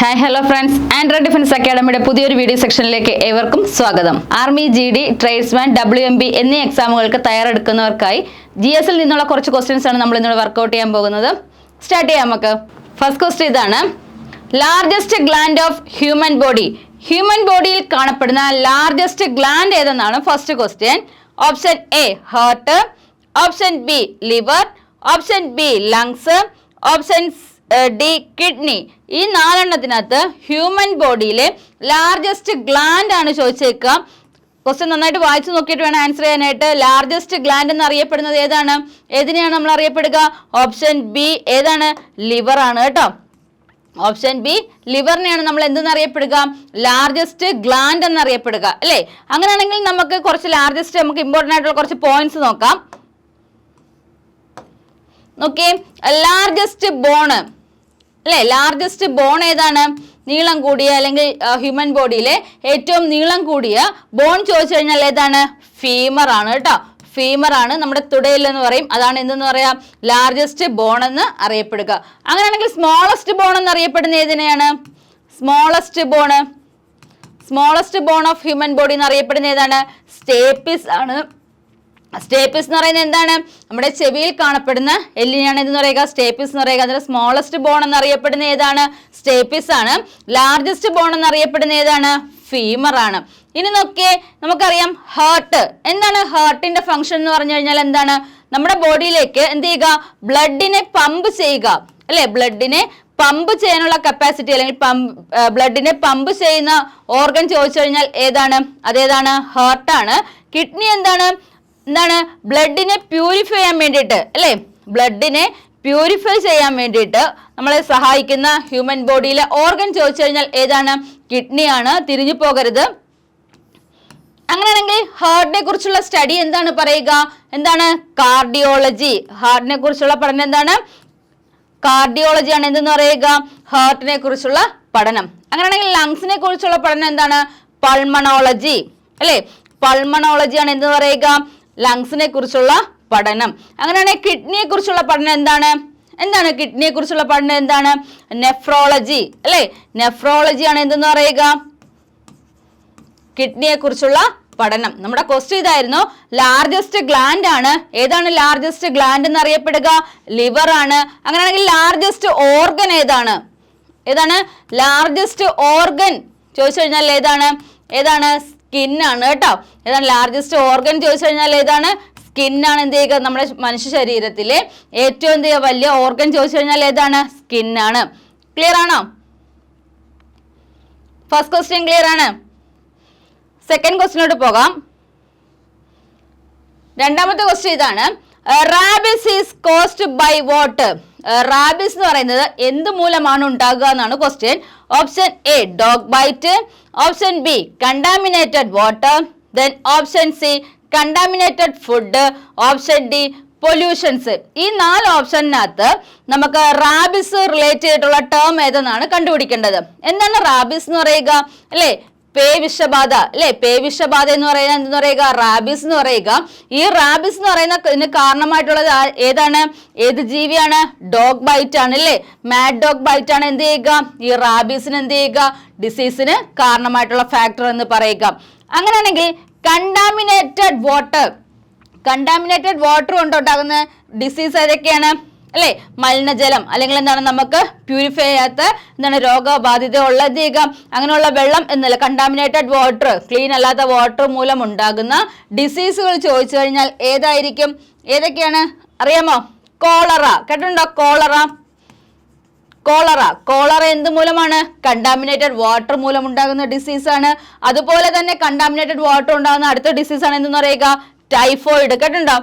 Hi hello friends Android defence അക്കാഡമിയുടെ പുതിയൊരു video സെക്ഷനിലേക്ക് ഏവർക്കും സ്വാഗതം. Army G D tradesman W M B എന്നീ എക്സാമുകൾക്ക് തയ്യാറെടുക്കുന്നവർക്കായി ജി എസിൽ നിന്നുള്ള കുറച്ച് ക്വസ്റ്റ്യൻസ് ആണ് നമ്മൾ ഇന്നോട് വർക്കൗട്ട് ചെയ്യാൻ പോകുന്നത്. സ്റ്റാർട്ട് ചെയ്യാം നമുക്ക്. ഫസ്റ്റ് ക്വസ്റ്റ്യൻ ഇതാണ്. Largest gland of human body human ബോഡിയിൽ കാണപ്പെടുന്ന largest gland ഏതെന്നാണ്? First question option A heart option B liver option B lungs option D kidney. ഈ നാലെണ്ണത്തിനകത്ത് ഹ്യൂമൻ ബോഡിയിലെ ലാർജസ്റ്റ് ഗ്ലാൻഡ് ആണ് ചോദിച്ചേക്കുക. ക്വസ്റ്റ്യൻ നന്നായിട്ട് വായിച്ചു നോക്കിയിട്ട് വേണം ആൻസർ ചെയ്യാനായിട്ട്. ലാർജസ്റ്റ് ഗ്ലാൻഡ് എന്ന് അറിയപ്പെടുന്നത് ഏതാണ്? ഏതിനെയാണ് നമ്മൾ അറിയപ്പെടുക? ഓപ്ഷൻ ബി ഏതാണ്? ലിവർ ആണ് കേട്ടോ. ഓപ്ഷൻ ബി ലിവറിനെയാണ് നമ്മൾ എന്തെന്നറിയപ്പെടുക ലാർജസ്റ്റ് ഗ്ലാൻഡ് എന്നറിയപ്പെടുക അല്ലേ? അങ്ങനെയാണെങ്കിൽ നമുക്ക് കുറച്ച് ലാർജസ്റ്റ് നമുക്ക് ഇമ്പോർട്ടന്റ് ആയിട്ടുള്ള കുറച്ച് പോയിന്റ്സ് നോക്കാം. നോക്കിയേ. Largest bone. അല്ലേ? ലാർജസ്റ്റ് ബോൺ ഏതാണ്? നീളം കൂടിയ അല്ലെങ്കിൽ ഹ്യൂമൻ ബോഡിയിലെ ഏറ്റവും നീളം കൂടിയ ബോൺ ചോദിച്ചു കഴിഞ്ഞാൽ ഏതാണ്? ഫീമർ ആണ് കേട്ടോ. ഫീമർ ആണ് നമ്മുടെ തുടയിൽ എന്ന് പറയും. അതാണ് എന്തെന്ന് പറയാം? ലാർജസ്റ്റ് ബോൺ എന്ന് അറിയപ്പെടുക. അങ്ങനെയാണെങ്കിൽ സ്മോളസ്റ്റ് ബോൺ എന്ന് അറിയപ്പെടുന്ന ഏതിനെയാണ്? Smallest bone smallest bone of human body എന്ന് അറിയപ്പെടുന്ന ഏതാണ്? സ്റ്റേപ്പിസ് ആണ്. സ്റ്റേപ്പിസ് എന്ന് പറയുന്നത് എന്താണ്? നമ്മുടെ ചെവിയിൽ കാണപ്പെടുന്ന എല്ലിനാണ് എന്ന് പറയുക? സ്റ്റേപ്പിസ് എന്ന് പറയുക. അതിന്റെ സ്മോളസ്റ്റ് ബോൺ എന്നറിയപ്പെടുന്ന ഏതാണ്? സ്റ്റേപ്പിസ് ആണ്. ലാർജസ്റ്റ് ബോൺ എന്നറിയപ്പെടുന്ന ഏതാണ്? ഫീമർ ആണ്. ഇനി നോക്കിയേ നമുക്കറിയാം ഹാർട്ട് എന്താണ് ഹാർട്ടിന്റെ ഫംഗ്ഷൻ എന്ന് പറഞ്ഞു കഴിഞ്ഞാൽ എന്താണ്? നമ്മുടെ ബോഡിയിലേക്ക് എന്ത് ചെയ്യുക? ബ്ലഡിനെ പമ്പ് ചെയ്യുക. അല്ലെ? ബ്ലഡിനെ പമ്പ് ചെയ്യാനുള്ള കപ്പാസിറ്റി അല്ലെങ്കിൽ പമ്പ് ബ്ലഡിനെ പമ്പ് ചെയ്യുന്ന ഓർഗൻ ചോദിച്ചു കഴിഞ്ഞാൽ ഏതാണ്? അതേതാണ്? ഹാർട്ടാണ് കിഡ്നി എന്താണ്? എന്താണ്? ബ്ലഡിനെ പ്യൂരിഫൈ ചെയ്യാൻ വേണ്ടിയിട്ട് അല്ലേ? ബ്ലഡിനെ പ്യൂരിഫൈ ചെയ്യാൻ വേണ്ടിയിട്ട് നമ്മളെ സഹായിക്കുന്ന ഹ്യൂമൻ ബോഡിയിലെ ഓർഗൻ ചോദിച്ചു കഴിഞ്ഞാൽ ഏതാണ്? കിഡ്നിയാണ് തിരിഞ്ഞു പോകരുത്. അങ്ങനെയാണെങ്കിൽ ഹാർട്ടിനെ കുറിച്ചുള്ള സ്റ്റഡി എന്താണ് പറയുക? എന്താണ്? കാർഡിയോളജി ഹാർട്ടിനെ കുറിച്ചുള്ള പഠനം എന്താണ്? കാർഡിയോളജി ആണ് എന്തെന്ന് പറയുക? ഹാർട്ടിനെ കുറിച്ചുള്ള പഠനം. അങ്ങനെയാണെങ്കിൽ ലങ്സിനെ കുറിച്ചുള്ള പഠനം എന്താണ്? പൾമണോളജി അല്ലേ? പൾമണോളജി ആണ് എന്തെന്ന് പറയുക? ലങ്സിനെ കുറിച്ചുള്ള പഠനം. അങ്ങനെയാണെങ്കിൽ കിഡ്നിയെ കുറിച്ചുള്ള പഠനം എന്താണ്? എന്താണ് കിഡ്നിയെ കുറിച്ചുള്ള പഠനം എന്താണ്? നെഫ്രോളജി. അല്ലേ? നെഫ്രോളജി ആണ് എന്തെന്ന് പറയുക? കിഡ്നിയെ കുറിച്ചുള്ള പഠനം. നമ്മുടെ ക്വസ്റ്റ്യൻ ഇതായിരുന്നു. ലാർജസ്റ്റ് ഗ്ലാൻഡ് ആണ്. ഏതാണ് ലാർജസ്റ്റ് ഗ്ലാൻഡ് എന്ന് അറിയപ്പെടുക ലിവർ ആണ്. അങ്ങനെയാണെങ്കിൽ ലാർജസ്റ്റ് ഓർഗൻ ഏതാണ്? ഏതാണ്? ലാർജസ്റ്റ് ഓർഗൻ ചോദിച്ചു കഴിഞ്ഞാൽ ഏതാണ്? ഏതാണ്? സ്കിൻ ആണ് കേട്ടോ. ഏതാണ് ലാർജസ്റ്റ് ഓർഗൻ ചോദിച്ചു കഴിഞ്ഞാൽ ഏതാണ്? സ്കിൻ ആണ് എന്ത് ചെയ്യുക? നമ്മുടെ മനുഷ്യ ശരീരത്തിലെ ഏറ്റവും എന്ത് ചെയ്യുക? വലിയ ഓർഗൻ ചോദിച്ചു കഴിഞ്ഞാൽ ഏതാണ്? സ്കിൻ ആണ്. ക്ലിയർ ആണോ? ഫസ്റ്റ് ക്വസ്റ്റ്യൻ ക്ലിയർ ആണ്. സെക്കൻഡ് ക്വസ്റ്റിനോട്ട് പോകാം. രണ്ടാമത്തെ ക്വസ്റ്റ്യൻ ഇതാണ്. Rabies is caused by what rabies എന്ന് പറയുന്നത് എന്ത് മൂലമാണ് ഉണ്ടാകുക എന്നാണ് question option A dog bite option B contaminated water then option C contaminated food option D pollutions ഈ നാല് ഓപ്ഷനകത്ത് നമുക്ക് റാബിസ് റിലേറ്റ് ചെയ്തിട്ടുള്ള ടേം ഏതെന്നാണ് കണ്ടുപിടിക്കേണ്ടത്? എന്താണ് റാബിസ് എന്ന് പറയുക? അല്ലേ? പേ വിഷബാധ അല്ലെ? പേ വിഷബാധ എന്ന് പറയുന്നത് എന്തെന്ന് പറയുക? റാബിസ് എന്ന് പറയുക. ഈ റാബിസ് എന്ന് പറയുന്ന കാരണമായിട്ടുള്ളത് ഏതാണ്? ഏത് ജീവിയാണ്? ഡോഗ് ബൈറ്റ് ആണ് അല്ലേ? മാഡ് ഡോഗ് ബൈറ്റ് ആണ് എന്ത് ചെയ്യുക? ഈ റാബിസിന് എന്ത് ചെയ്യുക? ഡിസീസിന് കാരണമായിട്ടുള്ള ഫാക്ടർ എന്ന് പറയുക. അങ്ങനെയാണെങ്കിൽ കണ്ടാമിനേറ്റഡ് വാട്ടർ. കണ്ടാമിനേറ്റഡ് വാട്ടർ കൊണ്ടുണ്ടാകുന്ന ഡിസീസ് ഏതൊക്കെയാണ്? അല്ലേ? മലിനജലം. അല്ലെങ്കിൽ എന്താണ് നമുക്ക് പ്യൂരിഫൈ ചെയ്യാത്ത എന്താണ് രോഗബാധിത ഉള്ള ചെയ്യുക അങ്ങനെയുള്ള വെള്ളം എന്നല്ല. കണ്ടാമിനേറ്റഡ് വാട്ടർ ക്ലീൻ അല്ലാത്ത വാട്ടർ മൂലം ഉണ്ടാകുന്ന ഡിസീസുകൾ ചോദിച്ചു കഴിഞ്ഞാൽ ഏതായിരിക്കും? ഏതൊക്കെയാണ്? അറിയാമോ? കോളറ കേട്ടിട്ടുണ്ടോ കോളറ കോളറ കോളറ എന്ത് മൂലമാണ്? കണ്ടാമിനേറ്റഡ് വാട്ടർ മൂലം ഉണ്ടാകുന്ന ഡിസീസാണ് അതുപോലെ തന്നെ കണ്ടാമിനേറ്റഡ് വാട്ടർ ഉണ്ടാകുന്ന അടുത്ത ഡിസീസാണ് എന്തെന്ന് പറയുക? ടൈഫോയിഡ് കേട്ടിട്ടുണ്ടോ?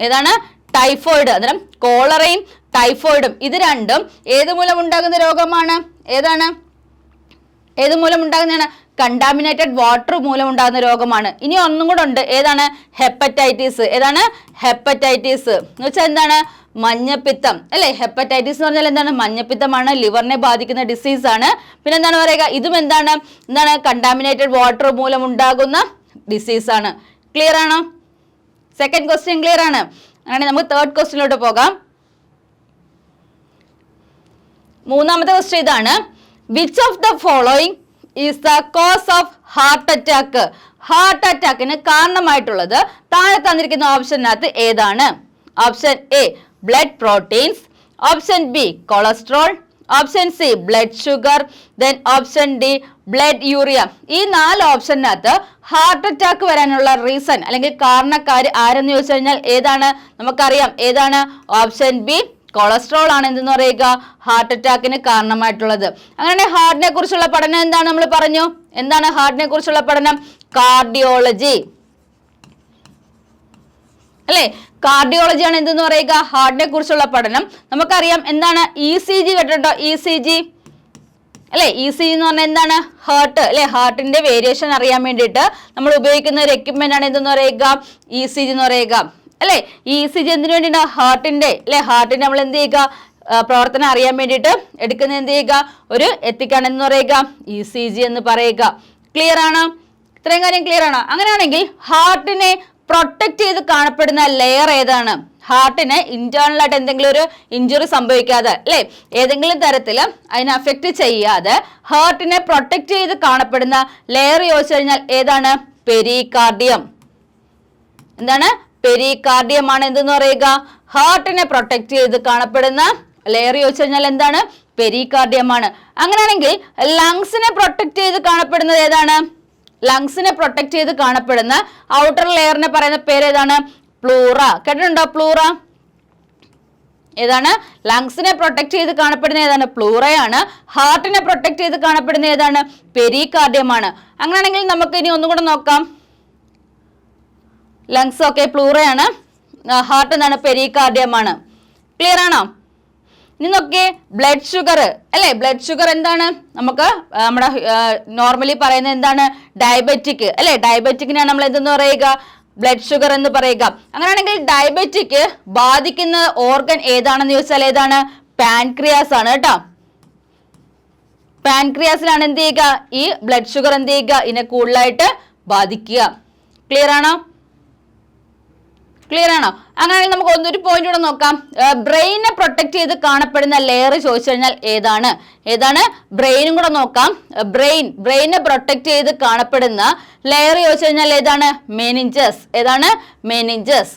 ഏതാണ്? ടൈഫോയിഡ് അന്നേരം കോളറയും ടൈഫോയിഡും ഇത് രണ്ടും ഏത് മൂലം ഉണ്ടാകുന്ന രോഗമാണ്? ഏതാണ്? ഏത് മൂലം ഉണ്ടാകുന്നതാണ്? കണ്ടാമിനേറ്റഡ് വാട്ടർ മൂലം ഉണ്ടാകുന്ന രോഗമാണ്. ഇനി ഒന്നും കൂടെ ഉണ്ട്. ഏതാണ്? ഹെപ്പറ്റൈറ്റിസ് ഏതാണ്? ഹെപ്പറ്റൈറ്റിസ് എന്ന് വെച്ചാൽ എന്താണ്? മഞ്ഞപ്പിത്തം. അല്ലേ? ഹെപ്പറ്റൈറ്റിസ് എന്ന് പറഞ്ഞാൽ എന്താണ്? മഞ്ഞപ്പിത്തമാണ്. ലിവറിനെ ബാധിക്കുന്ന ഡിസീസ് ആണ്. പിന്നെ എന്താണ് പറയുക? ഇതും എന്താണ്? എന്താണ്? കണ്ടാമിനേറ്റഡ് വാട്ടർ മൂലം ഉണ്ടാകുന്ന ഡിസീസാണ് ക്ലിയർ ആണോ? സെക്കൻഡ് ക്വസ്റ്റ്യൻ ക്ലിയർ ആണ്. അങ്ങനെ നമുക്ക് തേർഡ് ക്വസ്റ്റ്യനിലോട്ട് പോകാം. മൂന്നാമത്തെ ക്വസ്റ്റ്യൻ ഇതാണ്. Which of the following is the cause of heart attack heart അറ്റാക്കിന് കാരണമായിട്ടുള്ളത് താഴെ തന്നിരിക്കുന്ന ഓപ്ഷനകത്ത് ഏതാണ്? Option A blood proteins option B cholesterol option C blood sugar then option D blood urea ഈ നാല് ഓപ്ഷനകത്ത് ഹാർട്ട് അറ്റാക്ക് വരാനുള്ള റീസൺ അല്ലെങ്കിൽ കാരണക്കാർ ആരെന്ന് ചോദിച്ചു കഴിഞ്ഞാൽ ഏതാണ്? നമുക്കറിയാം. ഏതാണ്? ഓപ്ഷൻ ബി കൊളസ്ട്രോൾ ആണ് എന്തെന്ന് പറയുക? ഹാർട്ട് അറ്റാക്കിന് കാരണമായിട്ടുള്ളത്. അങ്ങനെ ഹാർട്ടിനെ കുറിച്ചുള്ള പഠനം എന്താണ്? നമ്മൾ പറഞ്ഞു. എന്താണ് ഹാർട്ടിനെ കുറിച്ചുള്ള പഠനം? കാർഡിയോളജി അല്ലേ? കാർഡിയോളജിയാണ് എന്തെന്ന് പറയുക? ഹാർട്ടിനെ കുറിച്ചുള്ള പഠനം. നമുക്കറിയാം എന്താണ് ഇ സി ജി കേട്ടോ ഇ സി ജി അല്ലെ? ഇ സി എന്ന് പറഞ്ഞാൽ എന്താണ്? ഹാർട്ട് അല്ലെ? ഹാർട്ടിന്റെ വേരിയേഷൻ അറിയാൻ വേണ്ടിയിട്ട് നമ്മൾ ഉപയോഗിക്കുന്ന ഒരു എക്യുപ്മെന്റ് ആണ് എന്തെന്ന് പറയുക? ഇ സി ജി എന്ന് പറയുക. അല്ലെ? ഇ സി ജി എന്തിനു വേണ്ടിയിട്ടാണ് ഹാർട്ടിന്റെ അല്ലെ? ഹാർട്ടിന്റെ നമ്മൾ എന്ത് ചെയ്യുക? പ്രവർത്തനം അറിയാൻ വേണ്ടിയിട്ട് എടുക്കുന്ന എന്ത് ചെയ്യുക? ഒരു എത്തിക്കാണ് എന്ന് പറയുക. ഇ സി ജി എന്ന് പറയുക. ക്ലിയർ ആണോ? ഇത്രയും കാര്യം ക്ലിയർ ആണോ? അങ്ങനെയാണെങ്കിൽ ഹാർട്ടിനെ പ്രൊട്ടക്ട് ചെയ്ത് കാണപ്പെടുന്ന ലെയർ ഏതാണ്? ഹാർട്ടിന് ഇന്റേണൽ ആയിട്ട് എന്തെങ്കിലും ഒരു ഇഞ്ചുറി സംഭവിക്കാതെ അല്ലെ? ഏതെങ്കിലും തരത്തിൽ അതിനെ അഫക്റ്റ് ചെയ്യാതെ ഹാർട്ടിനെ പ്രൊട്ടക്ട് ചെയ്ത് കാണപ്പെടുന്ന ലെയർ ചോദിച്ചു കഴിഞ്ഞാൽ ഏതാണ്? പെരികാർഡിയം എന്താണ്? പെരികാർഡിയം ആണ് എന്തെന്ന് പറയുക? ഹാർട്ടിനെ പ്രൊട്ടക്ട് ചെയ്ത് കാണപ്പെടുന്ന ലെയർ ചോദിച്ചു കഴിഞ്ഞാൽ എന്താണ്? പെരികാർഡിയമാണ് അങ്ങനെയാണെങ്കിൽ ലങ്സിനെ പ്രൊട്ടക്ട് ചെയ്ത് കാണപ്പെടുന്നത് ഏതാണ്? ലങ്സിനെ പ്രൊട്ടക്ട് ചെയ്ത് കാണപ്പെടുന്ന ഔട്ടർ ലെയറിനെ പറയുന്ന പേര് ഏതാണ് പ്ലൂറ. കേട്ടിട്ടുണ്ടോ പ്ലൂറ? ഏതാണ്? ലങ്സിനെ പ്രൊട്ടക്ട് ചെയ്ത് കാണപ്പെടുന്ന ഏതാണ്? പ്ലൂറയാണ്. ഹാർട്ടിനെ പ്രൊട്ടക്ട് ചെയ്ത് കാണപ്പെടുന്ന ഏതാണ്? പെരികാർഡിയമാണ്. അങ്ങനെയാണെങ്കിൽ നമുക്ക് ഇനി ഒന്നും കൂടെ നോക്കാം. ലങ്സ് ഒക്കെ പ്ലൂറയാണ്. ഹാർട്ട് എന്താണ്? പെരികാർഡിയമാണ്. ക്ലിയർ ആണോ? ഇനി നോക്കിയേ ബ്ലഡ് ഷുഗർ അല്ലേ? ബ്ലഡ് ഷുഗർ എന്താണ്? നമുക്ക് നമ്മുടെ നോർമലി പറയുന്നത് എന്താണ്? ഡയബറ്റിക് അല്ലേ? ഡയബറ്റിക്കിനാണ് നമ്മൾ എന്തെന്ന് പറയുക? ബ്ലഡ് ഷുഗർ എന്ന് പറയുക. അങ്ങനെയാണെങ്കിൽ ഡയബറ്റിക് ബാധിക്കുന്ന ഓർഗൻ ഏതാണെന്ന് ചോദിച്ചാൽ ഏതാണ്? പാൻക്രിയാസ് ആണ് കേട്ടോ. പാൻക്രിയാസിലാണ് എന്ത് ചെയ്യുക? ഈ ബ്ലഡ് ഷുഗർ എന്ത് ചെയ്യുക? ഇതിനെ കൂടുതലായിട്ട് ബാധിക്കുക. ക്ലിയർ ആണോ? ക്ലിയർ ആണോ? അങ്ങനെയാണെങ്കിൽ നമുക്ക് ഒന്നൊരു പോയിന്റ് കൂടെ നോക്കാം. ബ്രെയിനെ പ്രൊട്ടക്ട് ചെയ്ത് കാണപ്പെടുന്ന ലെയർ ചോദിച്ചു കഴിഞ്ഞാൽ ഏതാണ്? ഏതാണ്? ബ്രെയിനും കൂടെ നോക്കാം. ബ്രെയിൻ ബ്രെയിനെ പ്രൊട്ടക്ട് ചെയ്ത് കാണപ്പെടുന്ന ലെയർ ചോദിച്ചു കഴിഞ്ഞാൽ ഏതാണ്? മെനിഞ്ചസ് ഏതാണ്? മെനിഞ്ചസ്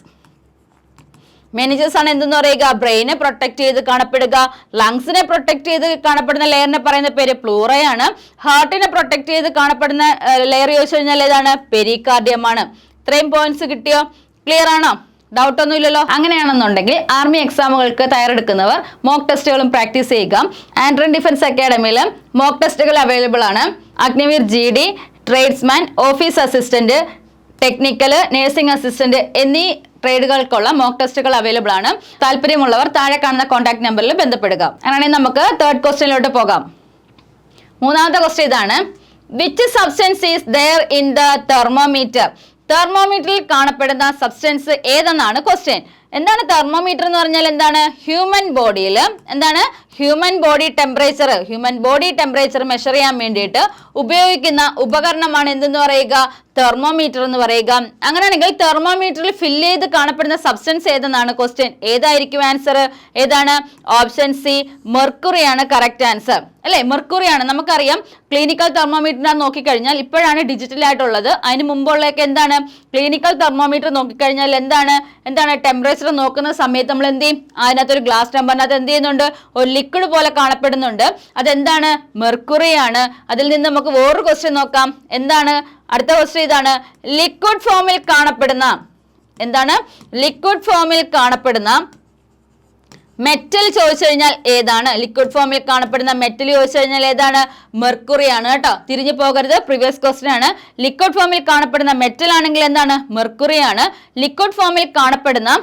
മെനിഞ്ചസ് ആണ് എന്തെന്ന് പറയുക? ബ്രെയിനെ പ്രൊട്ടക്ട് ചെയ്ത് കാണപ്പെടുക. ലങ്സിനെ പ്രൊട്ടക്ട് ചെയ്ത് കാണപ്പെടുന്ന ലെയറിനെ പറയുന്ന പേര് പ്ലൂറയാണ് ഹാർട്ടിനെ പ്രൊട്ടക്ട് ചെയ്ത് കാണപ്പെടുന്ന ലെയർ ചോദിച്ചു കഴിഞ്ഞാൽ ഏതാണ്? പെരികാർഡിയമാണ് ഇത്രയും പോയിന്റ്സ് കിട്ടിയോ? ക്ലിയർ ആണോ? ഡൗട്ട് ഒന്നും ഇല്ലല്ലോ. അങ്ങനെയാണെന്നുണ്ടെങ്കിൽ ആർമി എക്സാമുകൾക്ക് തയ്യാറെടുക്കുന്നവർ മോക്ക് ടെസ്റ്റുകളും പ്രാക്ടീസ് ചെയ്യുക. ആൻഡ്രൻ ഡിഫൻസ് അക്കാഡമിയിൽ മോക്ക് ടെസ്റ്റുകൾ അവൈലബിൾ ആണ്. Agniveer G D tradesman office assistant technical nursing assistant എന്നീ ട്രേഡുകൾക്കുള്ള മോക്ക് ടെസ്റ്റുകൾ അവൈലബിൾ ആണ്. താല്പര്യമുള്ളവർ താഴെ കാണുന്ന കോൺടാക്ട് നമ്പറിൽ ബന്ധപ്പെടുക. അങ്ങനെയാണെങ്കിൽ നമുക്ക് തേർഡ് ക്വസ്റ്റ്യനിലോട്ട് പോകാം. മൂന്നാമത്തെ ക്വസ്റ്റ്യൻ ഇതാണ്. Which substance is there in the thermometer തെർമോമീറ്ററിൽ കാണപ്പെടുന്ന സബ്സ്റ്റൻസ് ഏതെന്നാണ് ക്വസ്റ്റ്യൻ എന്താണ് തെർമോമീറ്റർ എന്ന് പറഞ്ഞാൽ എന്താണ്? ഹ്യൂമൻ ബോഡിയിൽ എന്താണ്? Human body temperature human body temperature measure ചെയ്യാൻ വേണ്ടിയിട്ട് ഉപയോഗിക്കുന്ന ഉപകരണമാണ് എന്തെന്ന് പറയുക? തെർമോമീറ്റർ എന്ന് പറയുക. അങ്ങനെയാണെങ്കിൽ തെർമോമീറ്ററിൽ ഫില്ല് ചെയ്ത് കാണപ്പെടുന്ന സബ്സ്റ്റൻസ് ഏതെന്നാണ്? ക്വസ്റ്റ്യൻ ഏതായിരിക്കും ആൻസർ ഏതാണ്? ഓപ്ഷൻ സി മെർക്കുറിയാണ് കറക്റ്റ് ആൻസർ അല്ലേ? മെർക്കുറിയാണ് നമുക്കറിയാം ക്ലിനിക്കൽ തെർമോമീറ്ററിനെ നോക്കിക്കഴിഞ്ഞാൽ ഇപ്പോഴാണ് ഡിജിറ്റൽ ആയിട്ടുള്ളത്. അതിന് മുമ്പുള്ളതൊക്കെ എന്താണ്? ക്ലിനിക്കൽ തെർമോമീറ്റർ നോക്കിക്കഴിഞ്ഞാൽ എന്താണ്? എന്താണ്? ടെമ്പറേച്ചർ നോക്കുന്ന സമയത്ത് നമ്മൾ എന്ത് ചെയ്യും? അതിനകത്തൊരു ഗ്ലാസ് ടെമ്പറിനകത്ത് എന്ത് ചെയ്യുന്നുണ്ട്? ഒരു ലിക്വിഡ് പോലെ കാണപ്പെടുന്നുണ്ട്. അതെന്താണ്? മെർക്കുറിയാണ് അതിൽ നിന്ന് നമുക്ക് വേറൊരു ക്വസ്റ്റ്യൻ നോക്കാം. എന്താണ്? അടുത്ത ക്വസ്റ്റ്യൻ ഇതാണ്. ലിക്വിഡ് ഫോമിൽ കാണപ്പെടുന്ന എന്താണ്? ലിക്വിഡ് ഫോമിൽ കാണപ്പെടുന്ന മെറ്റൽ ചോദിച്ചു കഴിഞ്ഞാൽ ഏതാണ്? ലിക്വിഡ് ഫോമിൽ കാണപ്പെടുന്ന മെറ്റൽ ചോദിച്ചു കഴിഞ്ഞാൽ ഏതാണ്? മെർക്കുറി ആണ് കേട്ടോ. തിരിഞ്ഞു പോകരുത്. പ്രീവിയസ് ക്വസ്റ്റ്യൻ ആണ്. ലിക്വിഡ് ഫോമിൽ കാണപ്പെടുന്ന മെറ്റൽ ആണെങ്കിൽ എന്താണ്? മെർക്കുറി ആണ്. ലിക്വിഡ് ഫോമിൽ കാണപ്പെടുന്ന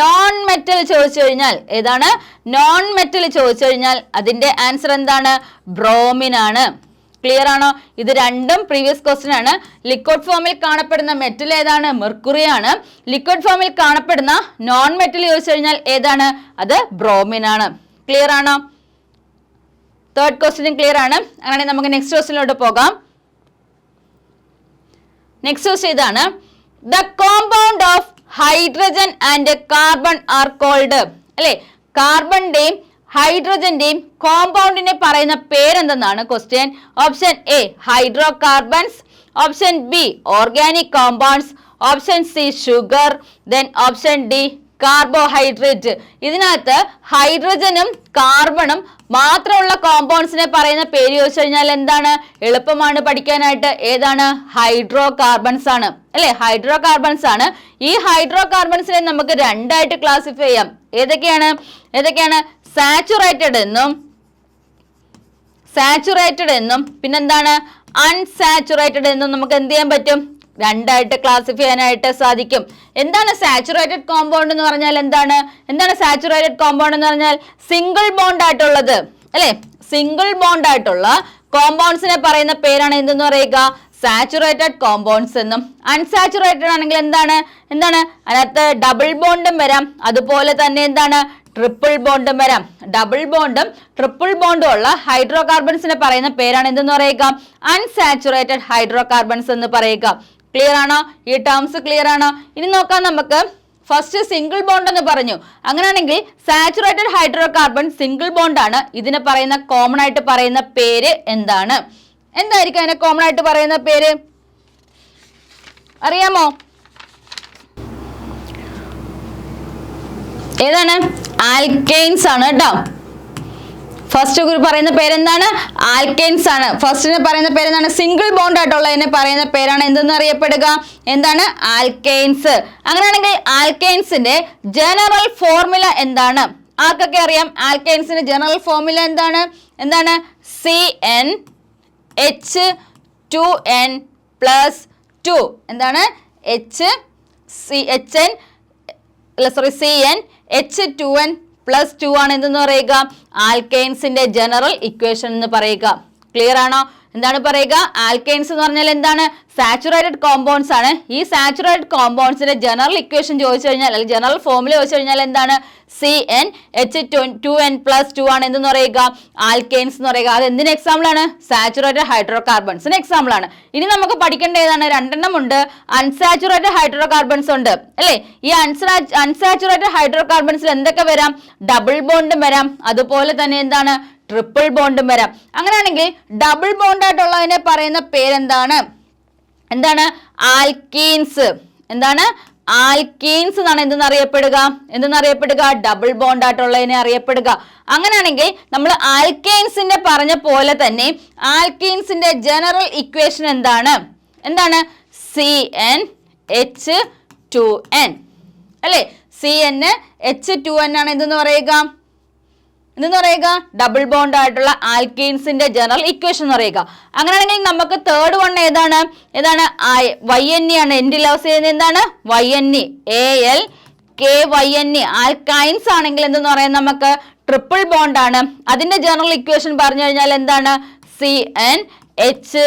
നോൺ മെറ്റൽ ചോദിച്ചു കഴിഞ്ഞാൽ ഏതാണ്? നോൺ മെറ്റൽ ചോദിച്ചു കഴിഞ്ഞാൽ അതിന്റെ ആൻസർ എന്താണ്? ബ്രോമിൻ ആണ്. ക്ലിയർ ആണോ? ഇത് രണ്ടും പ്രീവിയസ് ക്വസ്റ്റ്യൻ ആണ്. ലിക്വിഡ് ഫോമിൽ കാണപ്പെടുന്ന മെറ്റൽ ഏതാണ്? മെർക്കുറി ആണ്. ലിക്വിഡ് ഫോമിൽ കാണപ്പെടുന്ന നോൺ മെറ്റൽ ചോദിച്ചു കഴിഞ്ഞാൽ ഏതാണ്? അത് ബ്രോമിൻ ആണ്. ക്ലിയർ ആണോ? തേർഡ് ക്വസ്റ്റ്യനും ക്ലിയർ ആണ്. അങ്ങനെ നമുക്ക് നെക്സ്റ്റ് ക്വസ്റ്റ്യനിലോട്ട് പോകാം. നെക്സ്റ്റ് ക്വസ്റ്റ്യൻ ഇതാണ്. The compound of hydrogen and carbon are called അല്ലെ? കാർബണിന്റെയും ഹൈഡ്രജന്റെയും കോമ്പൗണ്ടിനെ പറയുന്ന പേരെന്തെന്നാണ് question option A hydrocarbons option B organic compounds option C sugar then option D carbohydrate ഇതിനകത്ത് ഹൈഡ്രജനും കാർബണും മാത്രമുള്ള കോമ്പൗണ്ട്സിനെ പറയുന്ന പേര് ചോദിച്ചു കഴിഞ്ഞാൽ എന്താണ്? എളുപ്പമാണ് പഠിക്കാനായിട്ട്. ഏതാണ്? ഹൈഡ്രോ കാർബൺസ് ആണ്. അല്ലെ? ഹൈഡ്രോ കാർബൺസ് ആണ്. ഈ ഹൈഡ്രോ കാർബൺസിനെ നമുക്ക് രണ്ടായിട്ട് ക്ലാസിഫൈ ചെയ്യാം. ഏതൊക്കെയാണ്? ഏതൊക്കെയാണ്? സാച്ചുറേറ്റഡ് എന്നും സാച്ചുറേറ്റഡ് എന്നും പിന്നെന്താണ്? അൺസാച്ചുറേറ്റഡ് എന്നും നമുക്ക് എന്ത് ചെയ്യാൻ പറ്റും? രണ്ടായിട്ട് ക്ലാസിഫൈ ചെയ്യാനായിട്ട് സാധിക്കും. എന്താണ് സാച്ചുറേറ്റഡ് കോമ്പൗണ്ട് എന്ന് പറഞ്ഞാൽ എന്താണ്? എന്താണ് സാച്ചുറേറ്റഡ് കോമ്പൗണ്ട് എന്ന് പറഞ്ഞാൽ? സിംഗിൾ ബോണ്ട് ആയിട്ടുള്ളത്. അല്ലെ? സിംഗിൾ ബോണ്ട് ആയിട്ടുള്ള കോമ്പൗണ്ട്സിനെ പറയുന്ന പേരാണ് എന്തെന്ന് പറയുക? സാച്ചുറേറ്റഡ് കോമ്പൗണ്ട്സ് എന്നും. അൺസാച്ചുറേറ്റഡ് ആണെങ്കിൽ എന്താണ്? എന്താണ്? അതിനകത്ത് ഡബിൾ ബോണ്ടും വരാം. അതുപോലെ തന്നെ എന്താണ്? ട്രിപ്പിൾ ബോണ്ടും വരാം. ഡബിൾ ബോണ്ടും ട്രിപ്പിൾ ബോണ്ടും ഉള്ള ഹൈഡ്രോ കാർബൺസിനെ പറയുന്ന പേരാണ് എന്തെന്ന് പറയുക? അൺസാച്ചുറേറ്റഡ് ഹൈഡ്രോ കാർബൺസ് എന്ന് പറയുക. ക്ലിയർ ആണോ? ഈ ടേംസ് ക്ലിയർ ആണോ? ഇനി നോക്കാം നമുക്ക്. ഫസ്റ്റ് സിംഗിൾ ബോണ്ട് എന്ന് പറഞ്ഞു. അങ്ങനെയാണെങ്കിൽ saturated hydrocarbon single bond ആണ്. ഇതിന് പറയുന്ന കോമൺ ആയിട്ട് പറയുന്ന പേര് എന്താണ്? എന്തായിരിക്കും അതിനെ കോമൺ ആയിട്ട് പറയുന്ന പേര്? അറിയാമോ? ഏതാണ്? ആൽക്കെയിൻസ് ആണ് കേട്ടോ ഫസ്റ്റ് ഗ്രൂപ്പ് പറയുന്ന പേരെന്താണ്? ആൽക്കെയിൻസ് ആണ്. ഫസ്റ്റിന് പറയുന്ന പേരെന്താണ്? സിംഗിൾ ബോണ്ട് ആയിട്ടുള്ളതിനെ പറയുന്ന പേരാണ്. എന്തെന്ന് അറിയപ്പെടുക? എന്താണ്? ആൽക്കെയിൻസ്. അങ്ങനെയാണെങ്കിൽ ആൽക്കെയിൻസിന്റെ ജനറൽ ഫോർമുല എന്താണ്? ആർക്കൊക്കെ അറിയാം? ആൽക്കെയിൻസിന്റെ ജനറൽ ഫോർമുല എന്താണ്? എന്താണ്? C N H two N plus two എന്താണ്? എച്ച് സി എച്ച് എൻ അല്ല sorry C N H two N plus two ആണ് എന്തെന്ന് പറയുക? ആൽക്കെയിൻസിന്റെ ജനറൽ ഇക്വേഷൻ എന്ന് പറയുക. ക്ലിയർ ആണോ? എന്താണ് പറയുക? ആൽക്കെയിൻസ് എന്ന് പറഞ്ഞാൽ എന്താണ്? സാച്ചുറേറ്റഡ് കോമ്പൗണ്ട്സ് ആണ്. ഈ സാച്ചുറേറ്റഡ് കോമ്പൗണ്ട്സിന്റെ ജനറൽ ഇക്വേഷൻ ചോദിച്ചു കഴിഞ്ഞാൽ അല്ലെങ്കിൽ ജനറൽ ഫോമുല ചോദിച്ചു കഴിഞ്ഞാൽ എന്താണ്? C N H two N plus two ആണ് എന്തെന്ന് പറയുക? ആൽക്കെയിൻസ് എന്ന് പറയുക. അത് എന്തിന് എക്സാമ്പിൾ ആണ്? സാച്ചുറേറ്റഡ് ഹൈഡ്രോ കാർബൺസിന് എക്സാമ്പിൾ ആണ്. ഇനി നമുക്ക് പഠിക്കേണ്ട ഏതാണ്? രണ്ടെണ്ണം ഉണ്ട്. അൺസാച്ചുറേറ്റഡ് ഹൈഡ്രോ കാർബൺസ് ഉണ്ട്. അല്ലേ? ഈ അൺസാച്ചുറേറ്റഡ് ഹൈഡ്രോ കാർബൺസിൽ എന്തൊക്കെ വരാം? ഡബിൾ ബോണ്ടും വരാം. അതുപോലെ തന്നെ എന്താണ്? ട്രിപ്പിൾ ബോണ്ടും വരാം. അങ്ങനെയാണെങ്കിൽ ഡബിൾ ബോണ്ട് ആയിട്ടുള്ളതിനെ പറയുന്ന പേരെന്താണ്? എന്താണ്? ആൽക്കീൻസ് എന്താണ്? ആൽക്കീൻസ് എന്നാണ് എന്തെന്ന് അറിയപ്പെടുക എന്തെന്ന് അറിയപ്പെടുക ഡബിൾ ബോണ്ട് ആയിട്ടുള്ളതിനെ അറിയപ്പെടുക. അങ്ങനെയാണെങ്കിൽ നമ്മൾ ആൽക്കെയിൻസിന്റെ പറഞ്ഞ പോലെ തന്നെ ആൽക്കീൻസിന്റെ ജനറൽ ഇക്വേഷൻ എന്താണ്? എന്താണ്? C N H two N അല്ലേ? C N H two N ആണ് എന്തെന്ന് പറയുക? എന്തെന്ന് പറയുക? ഡബിൾ ബോണ്ട് ആയിട്ടുള്ള ആൽക്കീൻസിന്റെ ജനറൽ ഇക്വേഷൻ എന്ന് പറയുക. അങ്ങനെയാണെങ്കിൽ നമുക്ക് തേർഡ് വൺ ഏതാണ്? ഏതാണ്? വൈ എൻ ഇ ആണ്. എന്റെ ലവ് ചെയ്യുന്നത് എന്താണ്? Y N E A L K Y N E alkynes ആണെങ്കിൽ എന്തെന്ന് പറയാം നമുക്ക്? ട്രിപ്പിൾ ബോണ്ട് ആണ്. അതിന്റെ ജനറൽ ഇക്വേഷൻ പറഞ്ഞു കഴിഞ്ഞാൽ എന്താണ്? C N H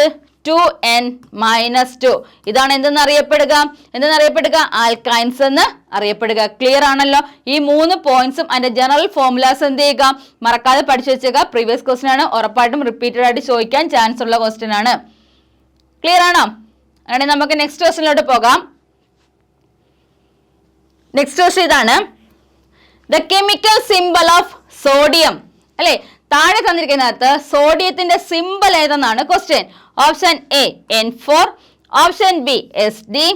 two N minus two ഇതാണ് എന്തെന്ന് അറിയപ്പെടുക ആൽക്കൈൻസ് എന്ന് അറിയപ്പെടുക. ക്ലിയർ ആണല്ലോ? ഈ മൂന്ന് പോയിന്റ്സും അതിന്റെ ജനറൽ ഫോർമുലാസ് എന്ത് ചെയ്യുക? മറക്കാതെ പഠിച്ചു വെച്ചേക്കുക പ്രീവിയസ് ക്വസ്റ്റ്യൻ ആണ്. ഉറപ്പായിട്ടും റിപ്പീറ്റഡ് ആയിട്ട് ചോദിക്കാൻ ചാൻസ് ഉള്ള ക്വസ്റ്റ്യൻ ആണ്. ക്ലിയർ ആണോ? അങ്ങനെ നമുക്ക് നെക്സ്റ്റ് ക്വസ്റ്റ്യനിലോട്ട് പോകാം. നെക്സ്റ്റ് ക്വസ്റ്റ്യൻ ഇതാണ്. The chemical symbol of sodium അല്ലെ? താഴെ തന്നിരിക്കുന്നതിനകത്ത് സോഡിയത്തിന്റെ symbol ഏതെന്നാണ് question option A N four option B S D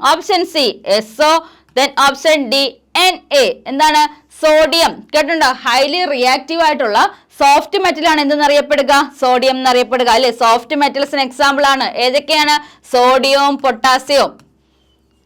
option C S O then option D N A എന്താണ്? സോഡിയം കേട്ടിട്ടുണ്ടോ? ഹൈലി റിയാക്റ്റീവ് ആയിട്ടുള്ള സോഫ്റ്റ് മെറ്റലാണ് ആണ് എന്തെന്ന് അറിയപ്പെടുക? സോഡിയം എന്നറിയപ്പെടുക അല്ലെ? സോഫ്റ്റ് മെറ്റൽസിന് എക്സാമ്പിൾ ആണ്. ഏതൊക്കെയാണ്? സോഡിയവും പൊട്ടാസ്യവും